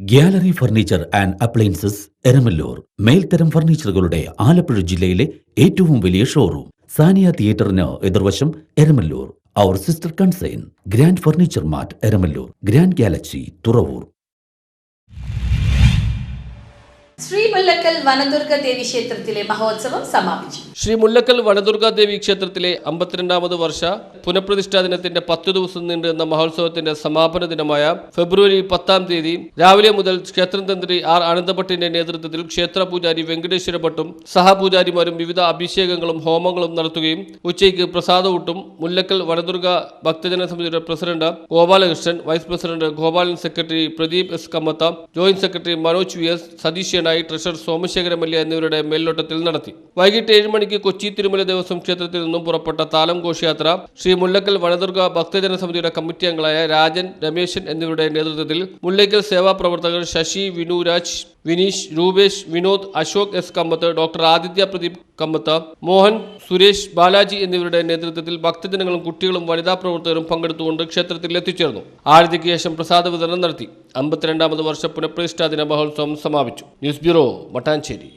Gallery furniture and appliances Eramalloor. മേൽത്തരം ഫർണിച്ചറുകളുടെ ആലപ്പുഴ ജില്ലയിലെ ഏറ്റവും വലിയ ഷോറൂം സാനിയ തിയേറ്ററിന് എതിർവശം എരമല്ലൂർ. അവർ sister concern grand furniture mart Eramallur. Grand galaxy Thuravoor. Sree Mullakkal Vanadurga Devi ക്ഷേത്രത്തിലെ മഹോത്സവം സമാപിച്ചു. ശ്രീ മുല്ലക്കൽ വനദുർഗാദേവി ക്ഷേത്രത്തിലെ അമ്പത്തിരണ്ടാമത് വർഷ പുനഃപ്രതിഷ്ഠാ ദിനത്തിന്റെ പത്ത് ദിവസം നീണ്ടുന്ന മഹോത്സവത്തിന്റെ സമാപന ദിനമായ ഫെബ്രുവരി പത്താം തീയതി രാവിലെ മുതൽ ക്ഷേത്രം തന്ത്രി ആർ അനന്തഭട്ടിന്റെ നേതൃത്വത്തിൽ ക്ഷേത്ര പൂജാരി വെങ്കടേശ്വര ഭട്ടും സഹപൂജാരിമാരും വിവിധ അഭിഷേകങ്ങളും ഹോമങ്ങളും നടത്തുകയും ഉച്ചയ്ക്ക് പ്രസാദവൂട്ടും മുല്ലക്കൽ വനദുർഗ ഭക്തജന സമിതിയുടെ president Gopalakrishnan vice president Gopalan secretary Pradeep S Kamath joint secretary Manoj V S Satheesh ായി treasurer Somasekhara Mallya എന്നിവരുടെ മേൽനോട്ടത്തിൽ നടത്തി. വൈകിട്ട് ഏഴ് മണിക്ക് കൊച്ചി തിരുമല ദേവസ്വം ക്ഷേത്രത്തിൽ നിന്നും പുറപ്പെട്ട താലം ഘോഷയാത്ര ശ്രീ മുല്ലക്കൽ വനദുർഗ ഭക്തജന സമിതിയുടെ കമ്മിറ്റി അംഗങ്ങളായ രാജൻ രമേശൻ എന്നിവരുടെ നേതൃത്വത്തിൽ മുല്ലക്കൽ സേവാ പ്രവർത്തകർ ശശി വിനുരാജ് വിനീഷ് രൂപേഷ് വിനോദ് അശോക് എസ്. കമ്മത്ത് ഡോക്ടർ ആദിത്യ പ്രദീപ് കമ്മത്ത് മോഹൻ സുരേഷ് ബാലാജി എന്നിവരുടെ നേതൃത്വത്തിൽ ഭക്തജനങ്ങളും കുട്ടികളും വനിതാ പ്രവർത്തകരും പങ്കെടുത്തുകൊണ്ട് ക്ഷേത്രത്തിൽ എത്തിച്ചേർന്നു. ആരതിക്ക് ശേഷം പ്രസാദ വിതരണം നടത്തി. അമ്പത്തിരണ്ടാമത് വർഷ പുനഃപ്രതിഷ്ഠാ ദിന മഹോത്സവം സമാപിച്ചു. News bureau Mattancherry.